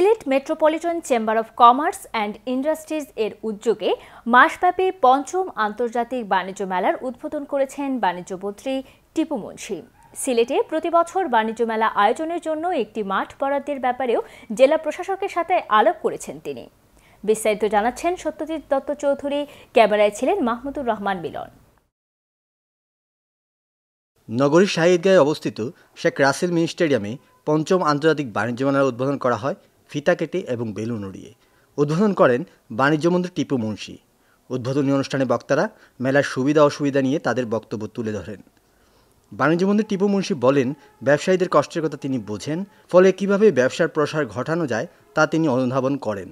Sylhet metropolitan chamber of commerce and industries এর উদ্যোগে মাসব্যাপী পঞ্চম আন্তর্জাতিক বাণিজ্য মেলার উদ্বোধন করেছেন বাণিজ্যমন্ত্রী টিপু মুন্সি। সিলেটে প্রতিবছর বাণিজ্য মেলা আয়োজনের জন্য একটি মাঠ বরাদ্দের ব্যাপারেও জেলা প্রশাসকের সাথে আলাপ করেছেন তিনি। বিস্তারিত জানাচ্ছেন সত্যজিৎ দত্ত চৌধুরী, ক্যামেরায় ছিলেন মাহমুদুর রহমান মিলন। নগরীর শাহিদগাঁয়ে অবস্থিত শেখ রাসেল মিনি স্টেডিয়ামে পঞ্চম আন্তর্জাতিক বাণিজ্য মেলার উদ্বোধন করা হয়। ফিতা কেটে এবং বেলুন উড়িয়ে। উদ্বোধন করেন বাণিজ্যমন্ত্রী টিপু মুন্সি। উদ্বোধনী অনুষ্ঠানে বক্তারা মেলার সুবিধা অসুবিধা নিয়ে তাদের বক্তব্য তুলে ধরেন। বাণিজ্যমন্ত্রী টিপু মুন্সি বলেন, ব্যবসায়ীদের কষ্টের কথা তিনি বোঝেন, ফলে কীভাবে ব্যবসার প্রসার ঘটানো যায় তা তিনি অনুধাবন করেন।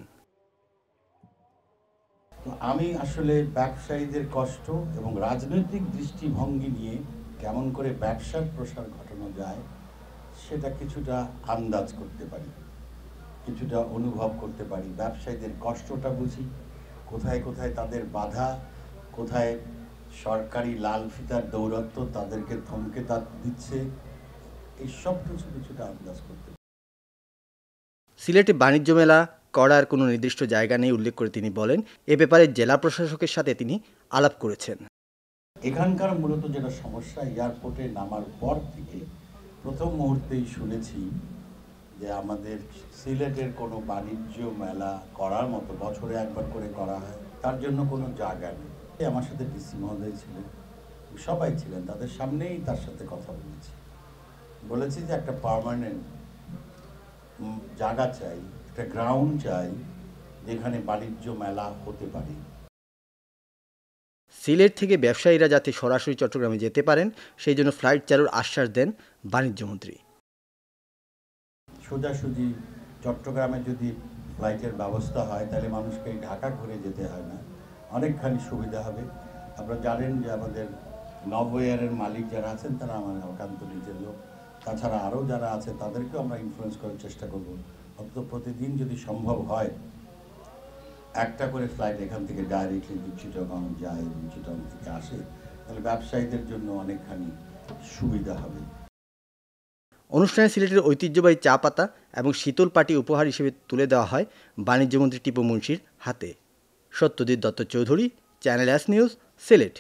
আমি আসলে ব্যবসায়ীদের কষ্ট এবং রাজনৈতিক দৃষ্টিভঙ্গি নিয়ে কেমন করে ব্যবসার প্রসার ঘটানো যায়, সেটা কিছুটা আন্দাজ করতে পারি। কিছুটা অনুভব করতে পারি। ব্যবসায়ীদের কষ্টটা বুঝি। কোথায় কোথায় তাদের বাধা কোথায় সরকারি লাল ফিতার দৌরত্ব তাদেরকে থমকে তা দিচ্ছে এই সব কিছু কিছুটা আন্দাজ করতে সিলেটে বাণিজ্য মেলা করার কোনো নির্দিষ্ট জায়গা নেই উল্লেখ করে তিনি বলেন। এ ব্যাপারে জেলা প্রশাসকের সাথে তিনি আলাপ করেছেন। এখানকার মূলত যেটা সমস্যা এয়ারপোর্টে নামার পর থেকে প্রথম মুহূর্তেই শুনেছি যে আমাদের সিলেটের কোনো বাণিজ্য মেলা করার মতো বছরে একবার করে করা হয়, তার জন্য কোনো জায়গা নেই। আমার সাথে ডিসি মহোদয় ছিলেন, সবাই ছিলেন, তাদের সামনেই তার সাথে কথা বলেছি। বলেছি যে একটা পার্মানেন্ট জায়গা চাই, একটা গ্রাউন্ড চাই, যেখানে বাণিজ্য মেলা হতে পারে। সিলেট থেকে ব্যবসায়ীরা যাতে সরাসরি চট্টগ্রামে যেতে পারেন, সেই জন্য ফ্লাইট চালুর আশ্বাস দেন বাণিজ্যমন্ত্রী। সোজাসুজি চট্টগ্রামে যদি ফ্লাইটের ব্যবস্থা হয়, তাহলে মানুষকে ঢাকা ঘুরে যেতে হয় না। অনেকখানি সুবিধা হবে। আপনারা জানেন যে আমাদের নবয়ারের মালিক যারা আছেন, তারা আমার একান্ত নিজের লোক। তাছাড়া আরও যারা আছে, তাদেরকেও আমরা ইনফ্লুয়েন্স করার চেষ্টা করব। অন্তত প্রতিদিন যদি সম্ভব হয়, একটা করে ফ্লাইট এখান থেকে ডাইরেক্টলি চিটগং যায় চিটগং থেকে আসে, তাহলে ব্যবসায়ীদের জন্য অনেকখানি সুবিধা হবে। অনুষ্ঠানে সিলেটের ঐতিহ্যবাহী চা পাতা এবং শীতল পাটি উপহার হিসেবে তুলে দেওয়া হয় বাণিজ্যমন্ত্রী টিপু মুন্সির হাতে। Satyajit Dutta Chowdhury channel S news Sylhet.